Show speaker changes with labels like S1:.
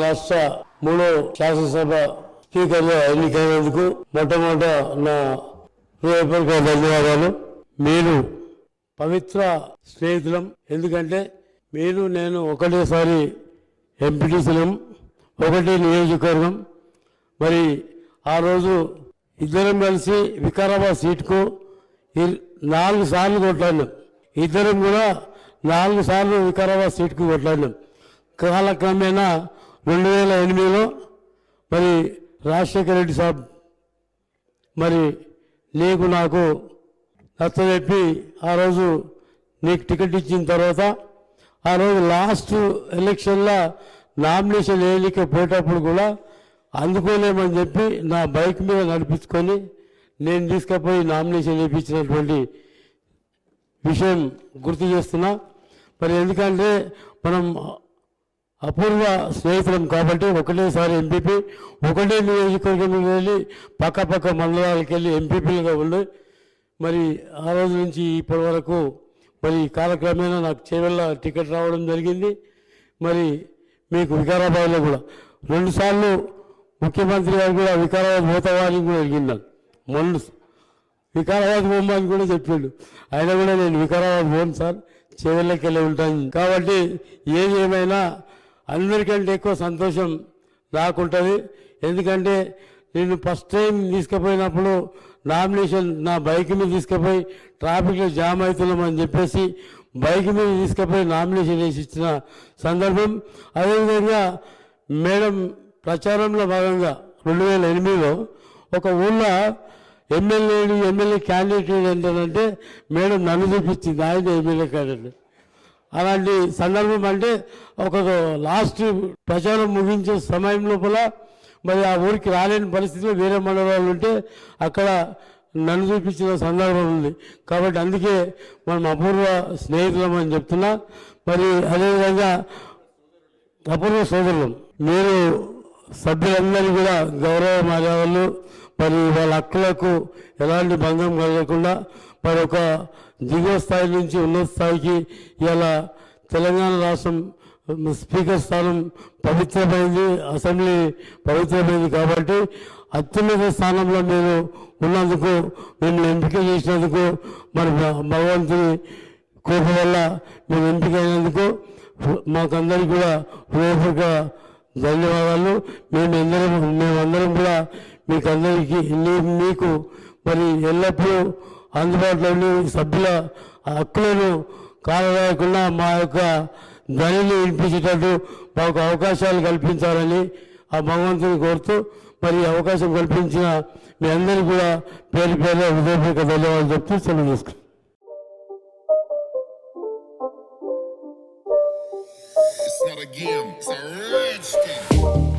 S1: రాష్ట్ర మూడో శాసనసభ స్పీకర్గా ఎన్నికైనందుకు మొట్టమొదట నా హృదయపూర్వక ధన్యవాదాలు. మీరు పవిత్ర స్నేహితులం. ఎందుకంటే మీరు నేను ఒకటేసారి ఎంపీటీసీలం ఒకటే నియోజకవర్గం. మరి ఆ రోజు ఇద్దరం కలిసి వికారాబాద్ సీట్కు నాలుగు సార్లు కొట్లాడినాం. ఇద్దరం కూడా నాలుగు సార్లు వికారాబాద్ సీట్కు కొట్లాడినాం. కాలక్రమేణా రెండు వేల ఎనిమిదిలో మరి రాజశేఖర రెడ్డి సాబ్ మరి నీకు నాకు నచ్చజెప్పి ఆ రోజు నీకు టికెట్ ఇచ్చిన తర్వాత ఆ రోజు లాస్ట్ ఎలక్షన్లో నామినేషన్ ఎన్నిక పోయేటప్పుడు కూడా అందుకోలేమని చెప్పి నా బైక్ మీద నడిపించుకొని నేను తీసుకుపోయి నామినేషన్ వేయించినటువంటి విషయం గుర్తు చేస్తున్నా. మరి ఎందుకంటే మనం అపూర్వ స్నేహితులం కాబట్టి ఒకటేసారి ఎంపీపీ ఒకటే నియోజకవర్గం వెళ్ళి పక్క పక్క మండలాలకు వెళ్ళి ఎంపీపీలుగా ఉండి. మరి ఆ రోజు నుంచి ఇప్పటి వరకు మరి కాలక్రమేణా నాకు చేవెళ్ళ టికెట్ రావడం జరిగింది. మరి మీకు వికారాబాద్లో కూడా రెండుసార్లు ముఖ్యమంత్రి గారు కూడా వికారాబాద్ పోతావా అని కూడా అడిగిండాను మొన్న వికారాబాద్ పోమని కూడా చెప్పాడు. అయినా కూడా నేను వికారాబాద్ పోను సార్ చెవుల్లోకి వెళ్ళి ఉంటాను. కాబట్టి ఏది ఏమైనా అందరికంటే ఎక్కువ సంతోషం నాకుంటుంది. ఎందుకంటే నేను ఫస్ట్ టైం తీసుకుపోయినప్పుడు నామినేషన్ నా బైక్ మీద తీసుకుపోయి ట్రాఫిక్లో జామ్ అవుతున్నామని చెప్పేసి బైక్ మీద తీసుకుపోయి నామినేషన్ వేసి ఇచ్చిన సందర్భం. అదేవిధంగా మేడం ప్రచారంలో భాగంగా రెండు వేల ఎనిమిదిలో ఒక ఊళ్ళో ఎమ్మెల్యేని ఎమ్మెల్యే క్యాండిడేట్ ఏంటంటే మేడం నన్ను చూపించింది ఆయన ఎమ్మెల్యే క్యాండిడేట్ అలాంటి సందర్భం అంటే ఒక లాస్ట్ ప్రచారం ముగించే సమయం లోపల మరి ఆ ఊరికి రాలేని పరిస్థితిలో వేరే మండలాలు ఉంటే అక్కడ నన్ను చూపించిన సందర్భం ఉంది. కాబట్టి అందుకే మనం అపూర్వ స్నేహితులం అని చెప్తున్నా. మరి అదేవిధంగా అపూర్వ సోదరులు మీరు సభ్యులందరూ కూడా గౌరవ మర్యాదలు మరి వాళ్ళ హక్కులకు ఎలాంటి భంగం కలగకుండా మరి ఒక దిగువ స్థాయి నుంచి ఉన్నత స్థాయికి ఇలా తెలంగాణ రాష్ట్రం స్పీకర్ స్థానం పవిత్రమైంది అసెంబ్లీ పవిత్రమైంది కాబట్టి అత్యున్నత స్థానంలో మేము ఉన్నందుకు మిమ్మల్ని ఎంపిక చేసినందుకు మరి భగవంతుని కోప వల్ల మేము ఎంపిక అయినందుకు మాకందరికీ కూడా హృదయపూర్వక ధన్యవాదాలు. మేము అందరం మేమందరం కూడా మీకు అందరికీ మీకు మరి ఎల్లప్పుడూ అందుబాటులో సభ్యుల హక్కులను కాలరాయకుండా మా యొక్క ధ్వనిని వినిపించేటట్టు మాకు అవకాశాలు కల్పించాలని ఆ భగవంతుని కోరుతూ మరి అవకాశం కల్పించిన మీ అందరికీ కూడా పేరు పేరు హృదయపూర్వక ధన్యవాదాలు చెప్తూ సెలవు తీసుకుంటాం
S2: Again, not a it's a rich thing.